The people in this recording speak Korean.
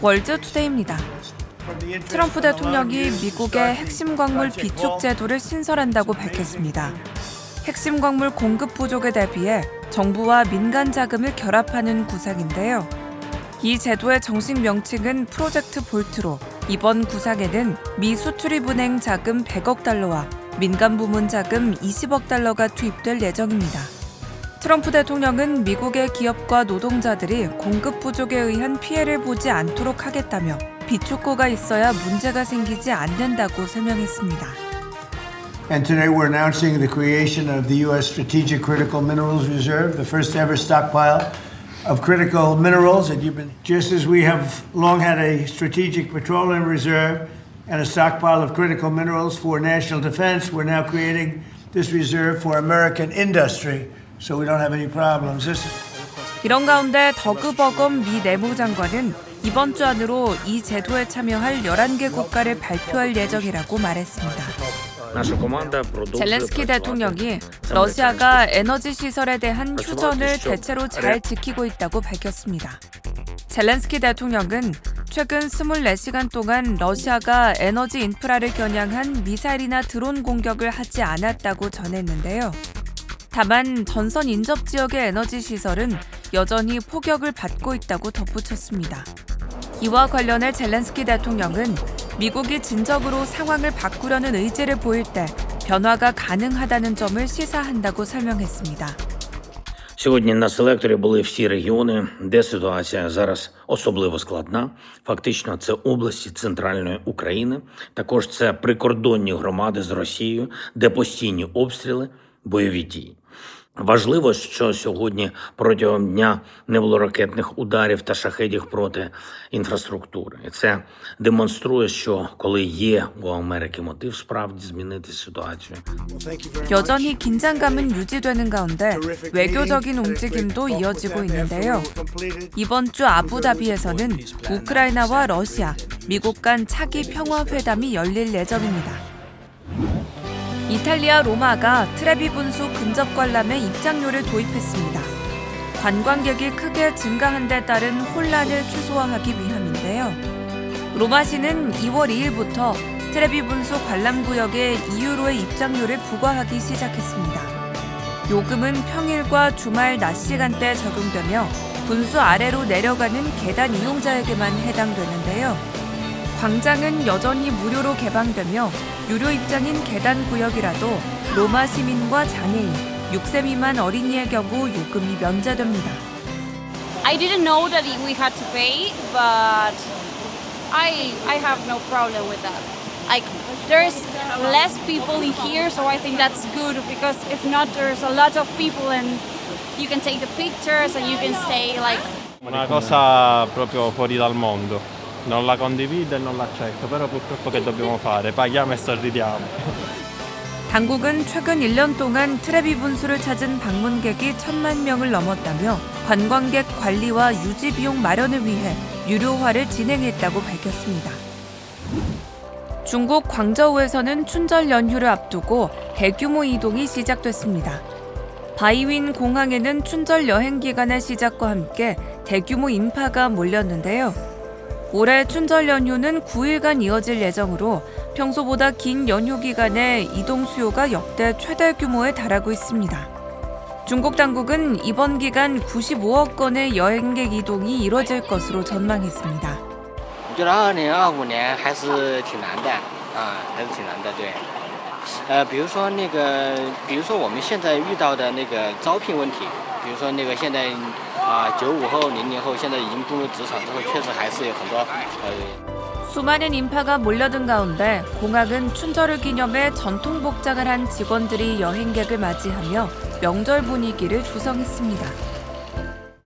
월드 투데이입니다. 트럼프 대통령이 미국의 핵심 광물 비축 제도를 신설한다고 밝혔습니다. 핵심 광물 공급 부족에 대비해 정부와 민간 자금을 결합하는 구상인데요. 이 제도의 정식 명칭은 프로젝트 볼트로 이번 구상에는 미 수출입은행 자금 100억 달러와 민간 부문 자금 20억 달러가 투입될 예정입니다. 트럼프 대통령은 미국의 기업과 노동자들이 공급 부족에 의한 피해를 보지 않도록 하겠다며 비축고가 있어야 문제가 생기지 않는다고 설명했습니다. And today we're announcing the creation of the U.S. Strategic Critical Minerals Reserve, the first ever stockpile of critical minerals. And you've been, just as we have long had a strategic petroleum reserve and a stockpile of critical minerals for national defense, we're now creating this reserve for American industry so we don't have any problems. This 이런 가운데 더그버검 미 내무장관은 이번 주 안으로 이 제도에 참여할 11개 국가를 발표할 예정이라고 말했습니다. 젤렌스키 대통령이 러시아가 에너지 시설에 대한 휴전을 대체로 잘 지키고 있다고 밝혔습니다. 젤렌스키 대통령은 최근 24시간 동안 러시아가 에너지 인프라를 겨냥한 미사일이나 드론 공격을 하지 않았다고 전했는데요. 다만 전선 인접 지역의 에너지 시설은 여전히 포격을 받고 있다고 덧붙였습니다. 이와 관련해 젤렌스키 대통령은 미국이 진적으로 상황을 바꾸려는 의지를 보일 때 변화가 가능하다는 점을 시사한다고 설명했습니다. Сьогодні на селекторі були всі регіони, де ситуація зараз особливо складна. Фактично, це області центральної України. Також це прикордонні громади з Росією, де постійні обстріли, бойові дії. Важливо, що сьогодні протягом дня не було ракетних ударів та шахедів проти інфраструктури. І це демонструє, що коли є у Америки мотив справді змінити ситуацію, 여전히 긴장감은 유지되는 가운데 외교적인 움직임도 이어지고 있는데요. 이번 주 아부다비에서는 우크라이나와 러시아, 미국 간 차기 평화 회담이 열릴 예정입니다. 이탈리아 로마가 트레비 분수 근접 관람에 입장료를 도입했습니다. 관광객이 크게 증가한 데 따른 혼란을 최소화하기 위함인데요. 로마시는 2월 2일부터 트레비 분수 관람 구역에 2유로의 입장료를 부과하기 시작했습니다. 요금은 평일과 주말 낮 시간대 적용되며 분수 아래로 내려가는 계단 이용자에게만 해당되는데요. 광장은 여전히 무료로 개방되며 유료 입장인 계단 구역이라도 로마 시민과 장애인, 6세 미만 어린이의 경우 요금이 면제됩니다. I didn't know that we had to pay, but I I have no problem with that. Like there's less people in here, so I think that's good because if not, there's a lot of people and you can take the pictures and you can stay like Una cosa proprio fuori dal mondo. Non la condivido e non l'accetto, però purtroppo che dobbiamo fare? Paghiamo e sorridiamo. 당국은 최근 1년 동안 트레비 분수를 찾은 방문객이 천만 명을 넘었다며 관광객 관리와 유지 비용 마련을 위해 유료화를 진행했다고 밝혔습니다. 중국 광저우에서는 춘절 연휴를 앞두고 대규모 이동이 시작됐습니다. 바이윈 공항에는 춘절 여행 기간의 시작과 함께 대규모 인파가 몰렸는데요. 올해 춘절 연휴는 9일간 이어질 예정으로 평소보다 긴 연휴 기간에 이동 수요가 역대 최대 규모에 달하고 있습니다. 중국 당국은 이번 기간 95억 건의 여행객 이동이 이뤄질 것으로 전망했습니다. 我觉得二零二五年还是挺难的啊，还是挺难的，对。呃，比如说那个，比如说我们现在遇到的那个招聘问题， 比如说那个现在啊九五后、零零后现在已经步入职场之后，确实还是有很多呃 수많은 인파가 몰려든 가운데 공항은 춘절을 기념해 전통 복장을 한 직원들이 여행객을 맞이하며 명절 분위기를 조성했습니다.